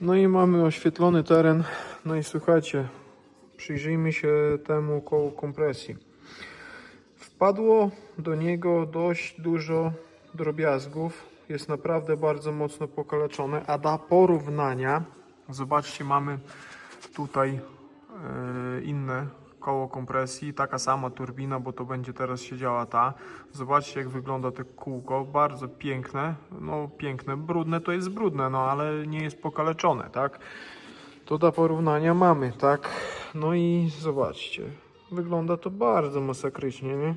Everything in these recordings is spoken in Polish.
No i mamy oświetlony teren. No i słuchajcie, przyjrzyjmy się temu kołu kompresji. Wpadło do niego dość dużo drobiazgów. Jest naprawdę bardzo mocno pokaleczone, a dla porównania, zobaczcie, mamy tutaj e, inne koło kompresji, taka sama turbina, bo to będzie teraz siedziała ta. Zobaczcie jak wygląda to kółko, bardzo piękne, no piękne, brudne to jest brudne, no ale nie jest pokaleczone, tak? To do porównania mamy, tak? No i zobaczcie, wygląda to bardzo masakrycznie, nie?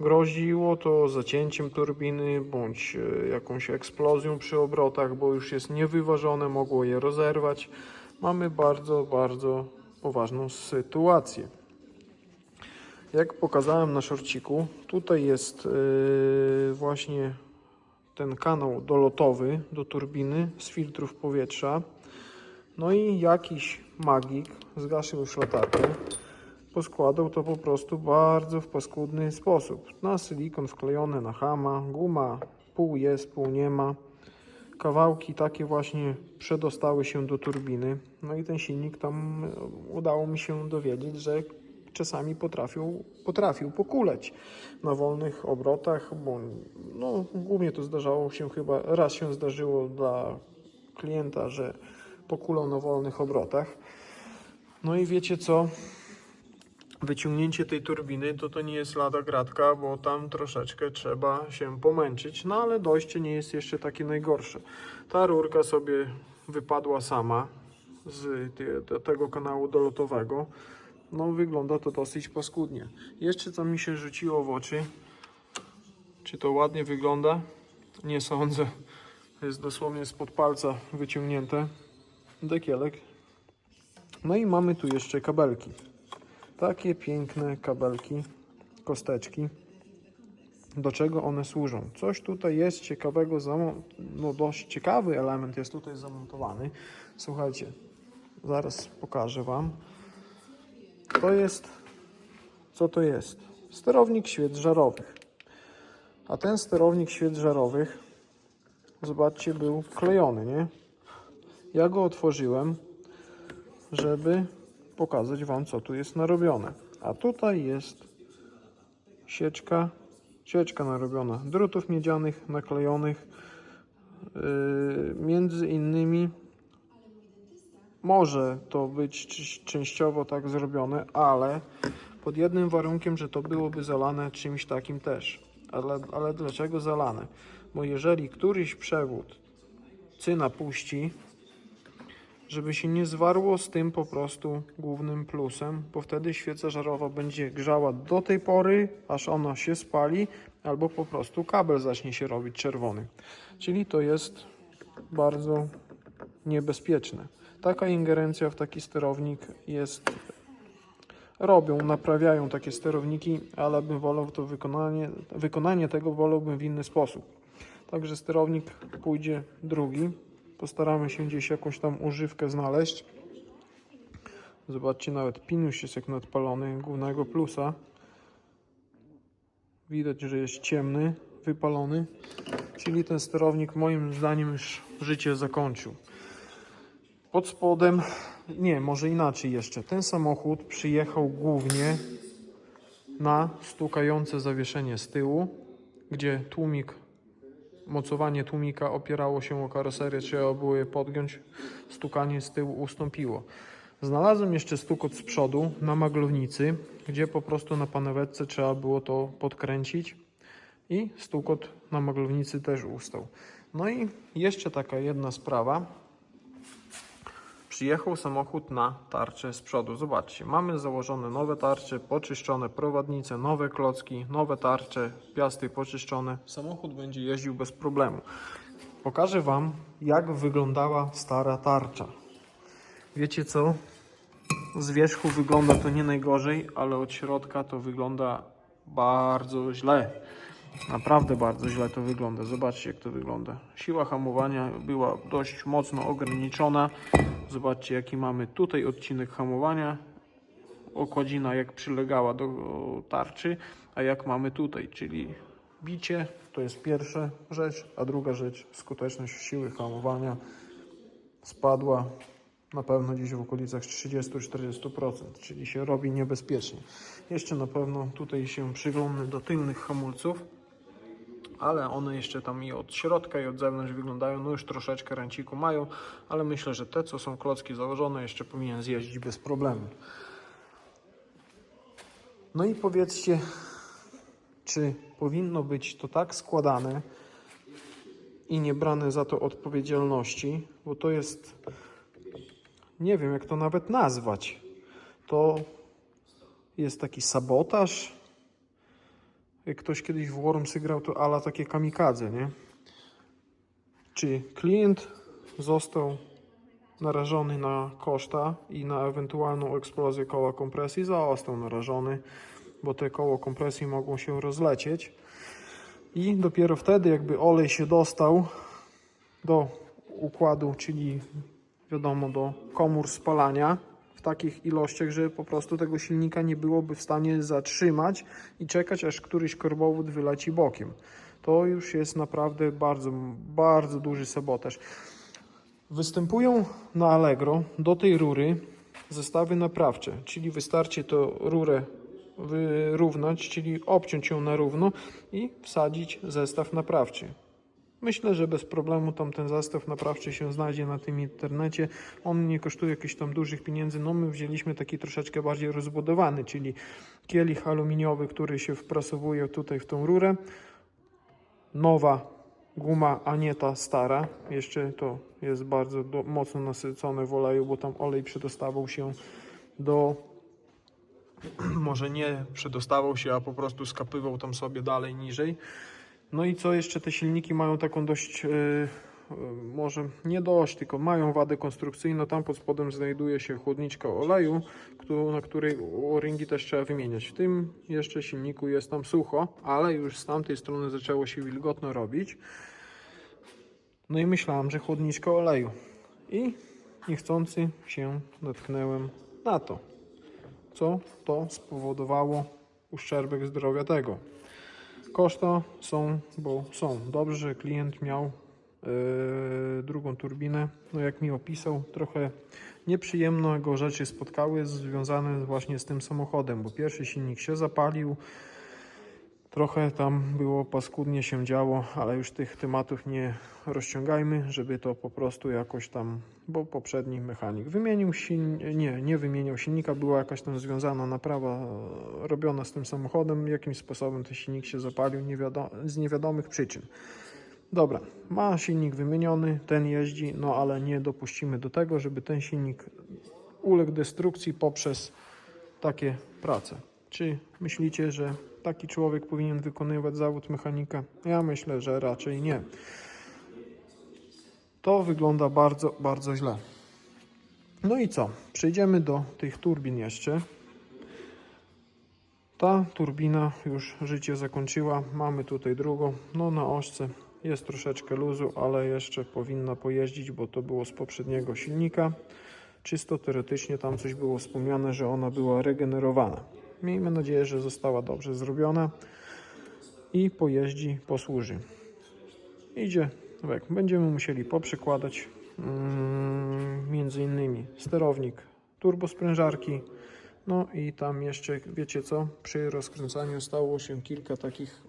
Groziło to zacięciem turbiny bądź e, jakąś eksplozją przy obrotach, bo już jest niewyważone, mogło je rozerwać. Mamy bardzo, bardzo poważną sytuację. Jak pokazałem na szorciku, tutaj jest e, właśnie ten kanał dolotowy do turbiny z filtrów powietrza. No i jakiś magik zgasił już latarkę poskładał to po prostu bardzo w paskudny sposób. Na silikon wklejony na hama, guma pół jest, pół nie ma. Kawałki takie właśnie przedostały się do turbiny. No i ten silnik tam e, udało mi się dowiedzieć, że czasami potrafił, potrafił pokuleć na wolnych obrotach, bo no, głównie to zdarzało się chyba, raz się zdarzyło dla klienta, że pokulał na wolnych obrotach. No i wiecie co? wyciągnięcie tej turbiny to to nie jest lada gratka, bo tam troszeczkę trzeba się pomęczyć, no ale dojście nie jest jeszcze takie najgorsze. Ta rurka sobie wypadła sama z tego kanału dolotowego. No wygląda to dosyć paskudnie. Jeszcze co mi się rzuciło w oczy, czy to ładnie wygląda? Nie sądzę. Jest dosłownie spod palca wyciągnięte. Dekielek. No i mamy tu jeszcze kabelki. Takie piękne kabelki, kosteczki. Do czego one służą? Coś tutaj jest ciekawego, no dość ciekawy element jest tutaj zamontowany. Słuchajcie, zaraz pokażę Wam. To jest, co to jest? Sterownik świec żarowych. A ten sterownik świec żarowych, zobaczcie, był klejony, nie? Ja go otworzyłem, żeby pokazać Wam, co tu jest narobione. A tutaj jest sieczka, sieczka narobiona, drutów miedzianych naklejonych, yy, między innymi może to być częściowo tak zrobione, ale pod jednym warunkiem, że to byłoby zalane czymś takim też. Ale, ale dlaczego zalane? Bo jeżeli któryś przewód cyna puści, żeby się nie zwarło z tym po prostu głównym plusem, bo wtedy świeca żarowa będzie grzała do tej pory, aż ona się spali, albo po prostu kabel zacznie się robić czerwony. Czyli to jest bardzo niebezpieczne. Taka ingerencja w taki sterownik jest. Robią, naprawiają takie sterowniki, ale bym wolał to wykonanie, wykonanie tego wolałbym w inny sposób. Także sterownik pójdzie drugi. Postaramy się gdzieś jakąś tam używkę znaleźć. Zobaczcie, nawet pinuś jest jak nadpalony, głównego plusa. Widać, że jest ciemny, wypalony. Czyli ten sterownik moim zdaniem już życie zakończył. Pod spodem, nie, może inaczej jeszcze. Ten samochód przyjechał głównie na stukające zawieszenie z tyłu, gdzie tłumik mocowanie tłumika opierało się o karoserię, trzeba było je podgiąć, stukanie z tyłu ustąpiło. Znalazłem jeszcze stukot z przodu na maglownicy, gdzie po prostu na panewetce trzeba było to podkręcić i stukot na maglownicy też ustał. No i jeszcze taka jedna sprawa. Przyjechał samochód na tarczę z przodu. Zobaczcie, mamy założone nowe tarcze, poczyszczone prowadnice, nowe klocki, nowe tarcze, piasty poczyszczone. Samochód będzie jeździł bez problemu. Pokażę Wam, jak wyglądała stara tarcza. Wiecie co? Z wierzchu wygląda to nie najgorzej, ale od środka to wygląda bardzo źle. Naprawdę bardzo źle to wygląda. Zobaczcie, jak to wygląda. Siła hamowania była dość mocno ograniczona. Zobaczcie, jaki mamy tutaj odcinek hamowania. Okładzina jak przylegała do tarczy, a jak mamy tutaj, czyli bicie to jest pierwsza rzecz, a druga rzecz skuteczność siły hamowania spadła na pewno gdzieś w okolicach 30-40%, czyli się robi niebezpiecznie. Jeszcze na pewno tutaj się przyglądnę do tylnych hamulców, ale one jeszcze tam i od środka i od zewnątrz wyglądają, no już troszeczkę ręciku mają, ale myślę, że te co są klocki założone jeszcze powinien zjeździć bez problemu. No i powiedzcie, czy powinno być to tak składane i nie brane za to odpowiedzialności, bo to jest, nie wiem jak to nawet nazwać, to jest taki sabotaż. Jak ktoś kiedyś w Wormsy grał, to ala takie kamikadze, nie? Czy klient został narażony na koszta i na ewentualną eksplozję koła kompresji? Został narażony, bo te koło kompresji mogą się rozlecieć. I dopiero wtedy, jakby olej się dostał do układu, czyli wiadomo, do komór spalania w takich ilościach, że po prostu tego silnika nie byłoby w stanie zatrzymać i czekać, aż któryś korbowód wyleci bokiem. To już jest naprawdę bardzo, bardzo duży sabotaż. Występują na Allegro do tej rury zestawy naprawcze, czyli wystarczy to rurę wyrównać, czyli obciąć ją na równo i wsadzić zestaw naprawczy. Myślę, że bez problemu tam ten zestaw naprawczy się znajdzie na tym internecie. On nie kosztuje jakichś tam dużych pieniędzy. No my wzięliśmy taki troszeczkę bardziej rozbudowany, czyli kielich aluminiowy, który się wprasowuje tutaj w tą rurę. Nowa guma, a nie ta stara. Jeszcze to jest bardzo do, mocno nasycone w oleju, bo tam olej przedostawał się do może nie przedostawał się, a po prostu skapywał tam sobie dalej niżej. No i co jeszcze te silniki mają taką dość, yy, yy, może nie dość, tylko mają wadę konstrukcyjną. Tam pod spodem znajduje się chłodniczka oleju, na której o-ringi też trzeba wymieniać. W tym jeszcze silniku jest tam sucho, ale już z tamtej strony zaczęło się wilgotno robić. No i myślałem, że chłodniczka oleju. I niechcący się natknąłem na to co to spowodowało uszczerbek zdrowia tego. Koszta są, bo są. Dobrze, że klient miał yy, drugą turbinę. No jak mi opisał, trochę nieprzyjemne go rzeczy spotkały związane właśnie z tym samochodem, bo pierwszy silnik się zapalił, Trochę tam było paskudnie się działo, ale już tych tematów nie rozciągajmy, żeby to po prostu jakoś tam, bo poprzedni mechanik wymienił silnik, nie, nie wymieniał silnika, była jakaś tam związana naprawa e, robiona z tym samochodem, jakimś sposobem ten silnik się zapalił z niewiadomych przyczyn. Dobra, ma silnik wymieniony, ten jeździ, no ale nie dopuścimy do tego, żeby ten silnik uległ destrukcji poprzez takie prace. Czy myślicie, że taki człowiek powinien wykonywać zawód mechanika? Ja myślę, że raczej nie. To wygląda bardzo, bardzo źle. No i co? Przejdziemy do tych turbin jeszcze. Ta turbina już życie zakończyła. Mamy tutaj drugą. No na ośce jest troszeczkę luzu, ale jeszcze powinna pojeździć, bo to było z poprzedniego silnika. Czysto teoretycznie tam coś było wspomniane, że ona była regenerowana. Miejmy nadzieję, że została dobrze zrobiona i pojeździ, posłuży. Idzie wek. Będziemy musieli poprzekładać mm, między innymi sterownik turbosprężarki. No i tam jeszcze, wiecie co, przy rozkręcaniu stało się kilka takich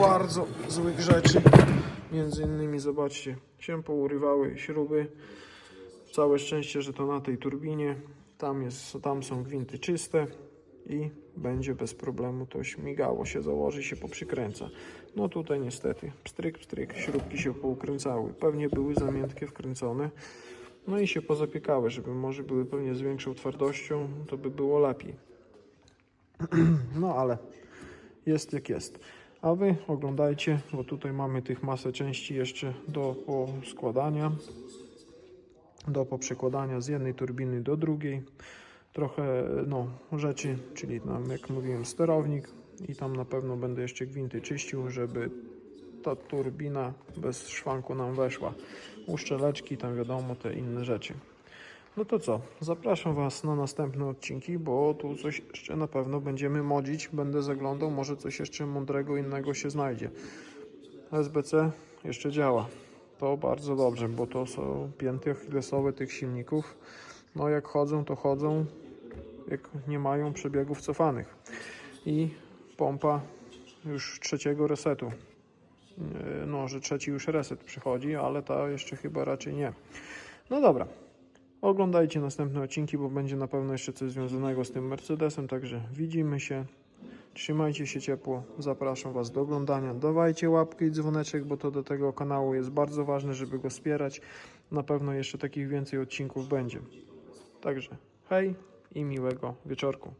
bardzo złych rzeczy. Między innymi, zobaczcie, się pourywały śruby. Całe szczęście, że to na tej turbinie. Tam, jest, tam są gwinty czyste i będzie bez problemu to śmigało się, założy się, poprzykręca. No tutaj niestety, pstryk, pstryk, śrubki się poukręcały. Pewnie były zamiętkie wkręcone. No i się pozapiekały, żeby może były pewnie z większą twardością, to by było lepiej. No ale jest jak jest. A wy oglądajcie, bo tutaj mamy tych masę części jeszcze do poskładania, do poprzekładania z jednej turbiny do drugiej. Trochę no, rzeczy, czyli tam jak mówiłem sterownik i tam na pewno będę jeszcze gwinty czyścił, żeby ta turbina bez szwanku nam weszła. Uszczeleczki, tam wiadomo, te inne rzeczy. No to co, zapraszam Was na następne odcinki, bo tu coś jeszcze na pewno będziemy modzić. Będę zaglądał, może coś jeszcze mądrego innego się znajdzie. SBC jeszcze działa. to bardzo dobrze, bo to są pięty achillesowe tych silników. No jak chodzą, to chodzą, jak nie mają przebiegów cofanych. I pompa już trzeciego resetu. Yy, No, że trzeci już reset przychodzi, ale ta jeszcze chyba raczej nie. No dobra. Oglądajcie następne odcinki, bo będzie na pewno jeszcze coś związanego z tym Mercedesem, także widzimy się. Trzymajcie się ciepło, zapraszam Was do oglądania. Dawajcie łapkę i dzwoneczek, bo to do tego kanału jest bardzo ważne, żeby go wspierać. Na pewno jeszcze takich więcej odcinków będzie. Także hej i miłego wieczorku.